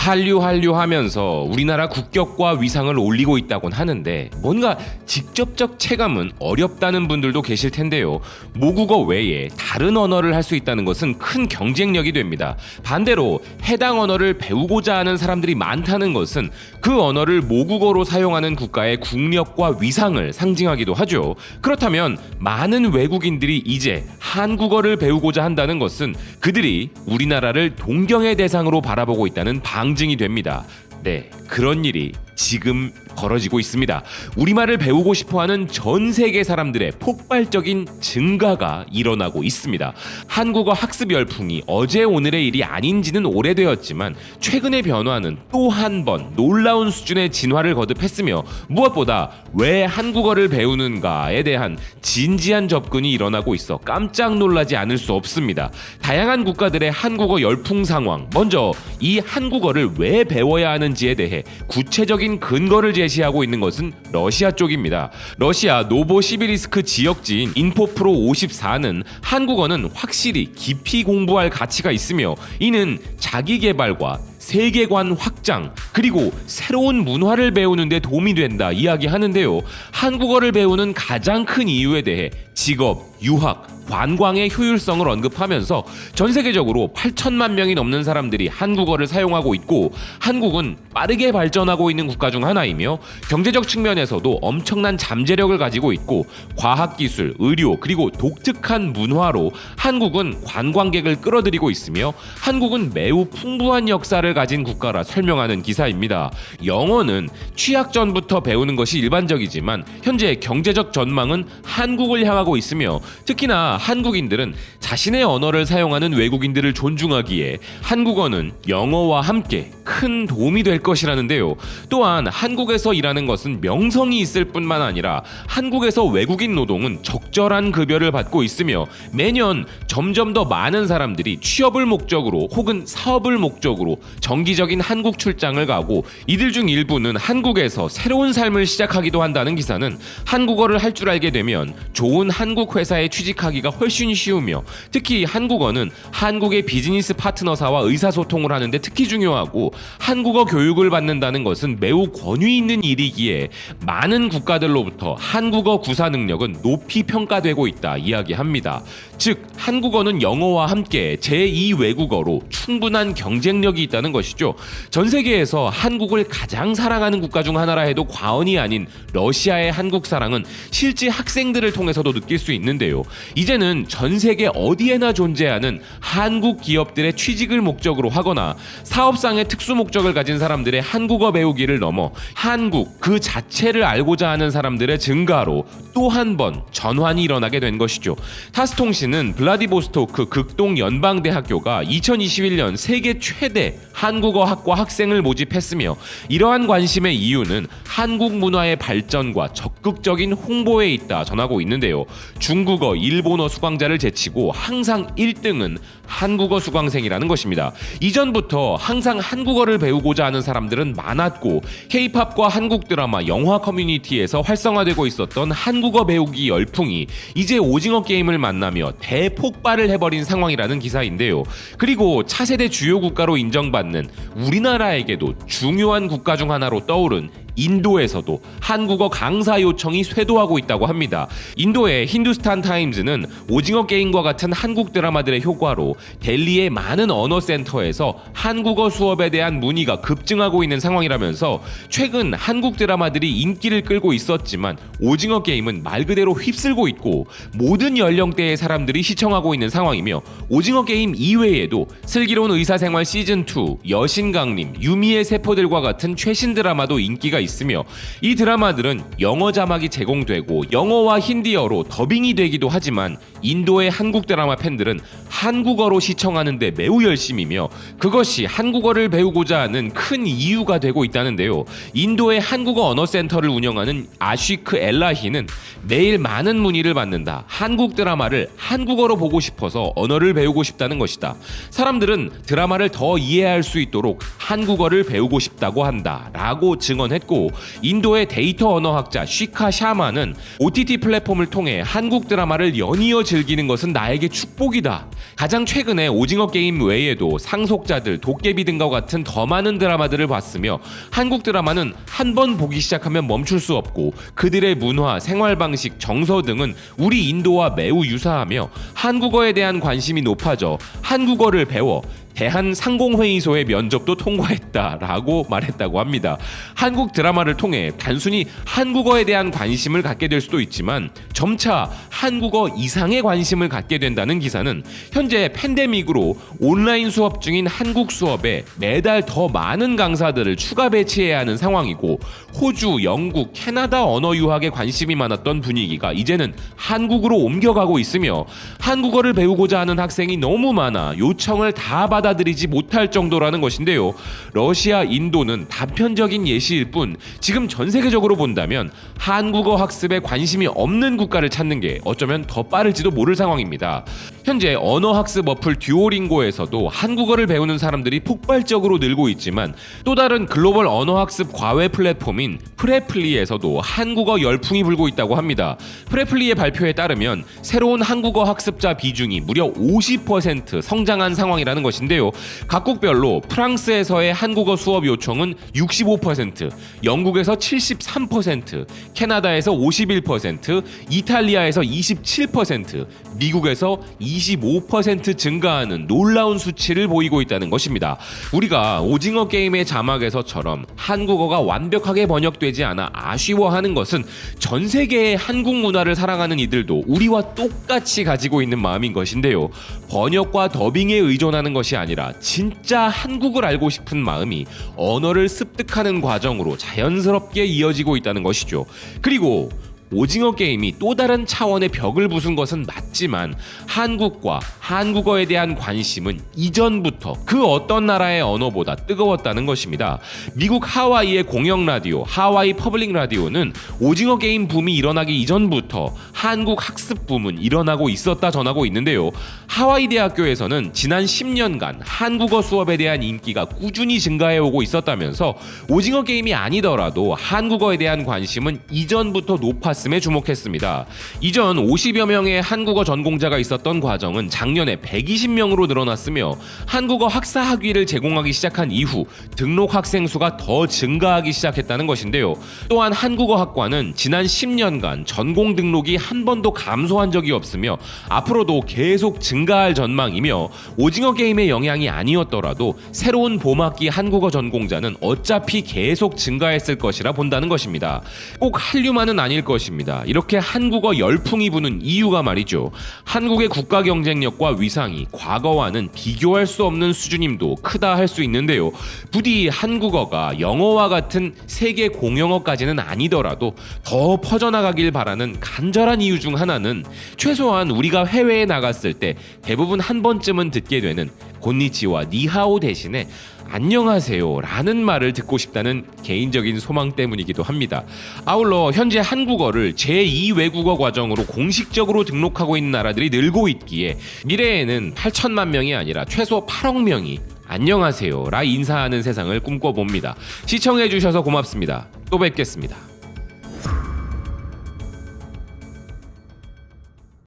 한류 한류 하면서 우리나라 국격과 위상을 올리고 있다곤 하는데 뭔가 직접적 체감은 어렵다는 분들도 계실 텐데요. 모국어 외에 다른 언어를 할 수 있다는 것은 큰 경쟁력이 됩니다. 반대로 해당 언어를 배우고자 하는 사람들이 많다는 것은 그 언어를 모국어로 사용하는 국가의 국력과 위상을 상징하기도 하죠. 그렇다면 많은 외국인들이 이제 한국어를 배우고자 한다는 것은 그들이 우리나라를 동경의 대상으로 바라보고 있다는 방 증이 됩니다. 네, 그런 일이 지금 벌어지고 있습니다. 우리말을 배우고 싶어 하는 전 세계 사람들의 폭발적인 증가가 일어나고 있습니다. 한국어 학습 열풍이 어제 오늘의 일이 아닌지는 오래되었지만 최근의 변화는 또 한 번 놀라운 수준의 진화를 거듭했으며 무엇보다 왜 한국어를 배우는가에 대한 진지한 접근이 일어나고 있어 깜짝 놀라지 않을 수 없습니다. 다양한 국가들의 한국어 열풍 상황, 먼저 이 한국어를 왜 배워야 하는지에 대해 구체적인 근거를 제시 하고 있는 것은 러시아 쪽입니다. 러시아 노보시비리스크 지역지인 인포프로 54는 한국어는 확실히 깊이 공부할 가치가 있으며 이는 자기 개발과 세계관 확장 그리고 새로운 문화를 배우는 데 도움이 된다 이야기하는데요. 한국어를 배우는 가장 큰 이유에 대해 직업, 유학, 관광의 효율성을 언급하면서 전 세계적으로 8천만 명이 넘는 사람들이 한국어를 사용하고 있고 한국은 빠르게 발전하고 있는 국가 중 하나이며 경제적 측면에서도 엄청난 잠재력을 가지고 있고 과학기술, 의료 그리고 독특한 문화로 한국은 관광객을 끌어들이고 있으며 한국은 매우 풍부한 역사를 가진 국가라 설명하는 기사입니다. 영어는 취약 전부터 배우는 것이 일반적이지만 현재 경제적 전망은 한국을 향하고 있으며 특히나 한국인들은 자신의 언어를 사용하는 외국인들을 존중하기에 한국어는 영어와 함께 큰 도움이 될 것이라는데요. 또한 한국에서 일하는 것은 명성이 있을 뿐만 아니라 한국에서 외국인 노동은 적절한 급여를 받고 있으며 매년 점점 더 많은 사람들이 취업을 목적으로 혹은 사업을 목적으로 정기적인 한국 출장을 가고 이들 중 일부는 한국에서 새로운 삶을 시작하기도 한다는 기사는 한국어를 할 줄 알게 되면 좋은 한국 회사에 취직하기가 훨씬 쉬우며 특히 한국어는 한국의 비즈니스 파트너사와 의사소통을 하는데 특히 중요하고 한국어 교육을 받는다는 것은 매우 권위 있는 일이기에 많은 국가들로부터 한국어 구사 능력은 높이 평가되고 있다 이야기합니다. 즉 한국어는 영어와 함께 제2 외국어로 충분한 경쟁력이 있다는 것이죠. 전 세계에서 한국을 가장 사랑하는 국가 중 하나라 해도 과언이 아닌 러시아의 한국 사랑은 실제 학생들을 통해서도 느낄 수 있는데요. 이제는 전 세계 어디에나 존재하는 한국 기업들의 취직을 목적으로 하거나 사업상의 특수 목적을 가진 사람들의 한국어 배우기를 넘어 한국 그 자체를 알고자 하는 사람들의 증가로 또 한 번 전환이 일어나게 된 것이죠. 타스통신은 블라디보스토크 극동 연방대학교가 2021년 세계 최대 한국어 학과 학생을 모집했으며 이러한 관심의 이유는 한국 문화의 발전과 적극적인 홍보에 있다 전하고 있는데요. 중국 어, 일본어 수강자를 제치고 항상 1등은 한국어 수강생이라는 것입니다. 이전부터 항상 한국어를 배우고자 하는 사람들은 많았고 K-팝과 한국 드라마, 영화 커뮤니티에서 활성화되고 있었던 한국어 배우기 열풍이 이제 오징어 게임을 만나며 대폭발을 해버린 상황이라는 기사인데요. 그리고 차세대 주요 국가로 인정받는 우리나라에게도 중요한 국가 중 하나로 떠오른 인도에서도 한국어 강사 요청이 쇄도하고 있다고 합니다. 인도의 힌두스탄 타임즈는 오징어 게임과 같은 한국 드라마들의 효과로 델리의 많은 언어 센터에서 한국어 수업에 대한 문의가 급증하고 있는 상황이라면서 최근 한국 드라마들이 인기를 끌고 있었지만 오징어 게임은 말 그대로 휩쓸고 있고 모든 연령대의 사람들이 시청하고 있는 상황이며 오징어 게임 이외에도 슬기로운 의사생활 시즌 2, 여신강림, 유미의 세포들과 같은 최신 드라마도 인기가 있 으며 이 드라마들은 영어 자막이 제공되고 영어와 힌디어로 더빙이 되기도 하지만 인도의 한국 드라마 팬들은 한국어로 시청하는데 매우 열심이며 그것이 한국어를 배우고자 하는 큰 이유가 되고 있다는데요. 인도의 한국어 언어 센터를 운영하는 아쉬크 엘라히는 매일 많은 문의를 받는다. 한국 드라마를 한국어로 보고 싶어서 언어를 배우고 싶다는 것이다. 사람들은 드라마를 더 이해할 수 있도록 한국어를 배우고 싶다고 한다. 라고 증언했고 인도의 데이터 언어학자 쉬카 샤마는 OTT 플랫폼을 통해 한국 드라마를 연이어 즐기는 것은 나에게 축복이다. 가장 최근에 오징어 게임 외에도 상속자들, 도깨비 등과 같은 더 많은 드라마들을 봤으며 한국 드라마는 한 번 보기 시작하면 멈출 수 없고 그들의 문화, 생활 방식, 정서 등은 우리 인도와 매우 유사하며 한국어에 대한 관심이 높아져 한국어를 배워 대한 상공회의소의 면접도 통과했다라고 말했다고 합니다. 한국 드라마를 통해 단순히 한국어에 대한 관심을 갖게 될 수도 있지만 점차 한국어 이상의 관심을 갖게 된다는 기사는 현재 팬데믹으로 온라인 수업 중인 한국 수업에 매달 더 많은 강사들을 추가 배치해야 하는 상황이고 호주, 영국, 캐나다 언어 유학에 관심이 많았던 분위기가 이제는 한국으로 옮겨가고 있으며 한국어를 배우고자 하는 학생이 너무 많아 요청을 다 받아 들이지 못할 정도라는 것인데요. 러시아, 인도는 단편적인 예시일 뿐 지금 전 세계적으로 본다면 한국어 학습에 관심이 없는 국가를 찾는 게 어쩌면 더 빠를지도 모를 상황입니다. 현재 언어 학습 어플 듀오링고에서도 한국어를 배우는 사람들이 폭발적으로 늘고 있지만 또 다른 글로벌 언어 학습 과외 플랫폼인 프레플리에서도 한국어 열풍이 불고 있다고 합니다. 프레플리의 발표에 따르면 새로운 한국어 학습자 비중이 무려 50% 성장한 상황이라는 것인데요. 각국별로 프랑스에서의 한국어 수업 요청은 65%, 영국에서 73%, 캐나다에서 51%, 이탈리아에서 27%, 미국에서 25% 증가하는 놀라운 수치를 보이고 있다는 것입니다. 우리가 오징어 게임의 자막에서처럼 한국어가 완벽하게 번역되지 않아 아쉬워하는 것은 전 세계의 한국 문화를 사랑하는 이들도 우리와 똑같이 가지고 있는 마음인 것인데요. 번역과 더빙에 의존하는 것이 아니 라 진짜 한국을 알고 싶은 마음이 언어를 습득하는 과정으로 자연스럽게 이어지고 있다는 것이죠. 그리고 오징어 게임이 또 다른 차원의 벽을 부순 것은 맞지만 한국과 한국어에 대한 관심은 이전부터 그 어떤 나라의 언어보다 뜨거웠다는 것입니다. 미국 하와이의 공영 라디오 하와이 퍼블릭 라디오는 오징어 게임 붐이 일어나기 이전부터 한국 학습 붐은 일어나고 있었다 전하고 있는데요. 하와이 대학교에서는 지난 10년간 한국어 수업에 대한 인기가 꾸준히 증가해 오고 있었다면서 오징어 게임이 아니더라도 한국어에 대한 관심은 이전부터 높았 음에 주목했습니다. 이전 50여 명의 한국어 전공자가 있었던 과정은 작년에 120명으로 늘어났으며 한국어 학사 학위를 제공하기 시작한 이후 등록 학생 수가 더 증가하기 시작했다는 것인데요. 또한 한국어 학과는 지난 10년간 전공 등록이 한 번도 감소한 적이 없으며 앞으로도 계속 증가할 전망이며 오징어 게임의 영향이 아니었더라도 새로운 봄학기 한국어 전공자는 어차피 계속 증가했을 것이라 본다는 것입니다. 꼭 한류만은 아닐 것입니다. 이렇게 한국어 열풍이 부는 이유가 말이죠. 한국의 국가 경쟁력과 위상이 과거와는 비교할 수 없는 수준임도 크다 할 수 있는데요. 부디 한국어가 영어와 같은 세계 공용어까지는 아니더라도 더 퍼져나가길 바라는 간절한 이유 중 하나는 최소한 우리가 해외에 나갔을 때 대부분 한 번쯤은 듣게 되는 곤니치와 니하오 대신에 안녕하세요 라는 말을 듣고 싶다는 개인적인 소망 때문이기도 합니다. 아울러 현재 한국어를 제2 외국어 과정으로 공식적으로 등록하고 있는 나라들이 늘고 있기에 미래에는 8천만 명이 아니라 최소 8억 명이 안녕하세요 라 인사하는 세상을 꿈꿔봅니다. 시청해주셔서 고맙습니다. 또 뵙겠습니다.